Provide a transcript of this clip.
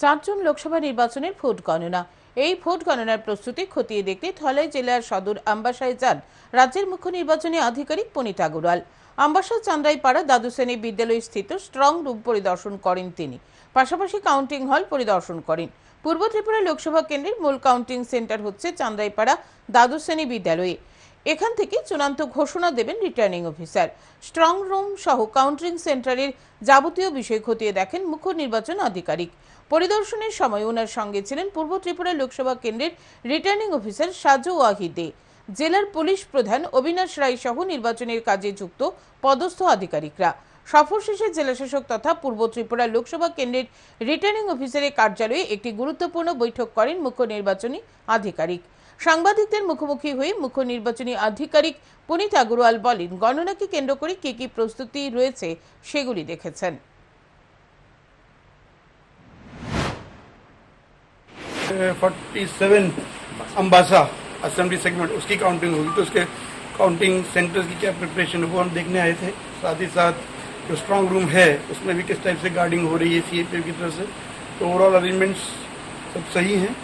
চারজন লোকসভা নির্বাচনের ভোট গণনা। এই ভোট গণনার প্রস্তুতি খতিয়ে দেখতে ধলাই জেলার সদর আম্বাসায় যান রাজ্যের মুখ্য নির্বাচনী আধিকারিক পনিতা আগরওয়াল। আম্বাসা চান্দ্রাইপাড়া দ্বাদশ শ্রেণি বিদ্যালয় স্থিত স্ট্রং রুম পরিদর্শন করেন তিনি। পাশাপাশি কাউন্টিং হল পরিদর্শন করেন। পূর্ব ত্রিপুরা লোকসভা কেন্দ্রের মূল কাউন্টিং সেন্টার হচ্ছে চান্দ্রাইপাড়া দ্বাদশ শ্রেণি বিদ্যালয়ে। এখান থেকে চূড়ান্ত ঘোষণা দেবেন রিটার্নিং অফিসার স্ট্রং রুম সহ কাউন্টারিং সেন্টারের যাবতীয় বিষয় খতিয়ে দেখেন মুখ্য নির্বাচন আধিকারিক। পরিদর্শনের সময় ওনার সঙ্গে ছিলেন পূর্ব ত্রিপুরা লোকসভা কেন্দ্রের রিটার্নিং অফিসার সাজু ওয়াহিদে। জেলার পুলিশ প্রধান অবিনাশ রায় সহ নির্বাচনের কাজে যুক্ত পদস্থ আধিকারিকরা। সফর শেষে জেলাশাসক তথা পূর্ব ত্রিপুরা লোকসভা কেন্দ্রের রিটার্নিং অফিসারের কার্যালয়ে একটি গুরুত্বপূর্ণ বৈঠক করেন মুখ্য নির্বাচনী আধিকারিক সাংবাদিকদের মুখোমুখি হয়ে মুখ্য নির্বাচনী আধিকারিক পুনিত আগরওয়াল বলেন গণনাকে কেন্দ্র করে কি কি প্রস্তুতি রয়েছে সেগুলি দেখেছেন forty seven Ambassa assembly segment उसकी काउंटिंग होगी तो उसके काउंटिंग सेंटर्स की क्या प्रिपरेशन है वो हम देखने आए थे साथ ही साथ जो स्ट्रांग रूम है, उसमें भी किस टाइप से गार्डिंग हो रही है सी की तरफ़ से तो ओवरऑल अरेंजमेंट्स सब सही हैं।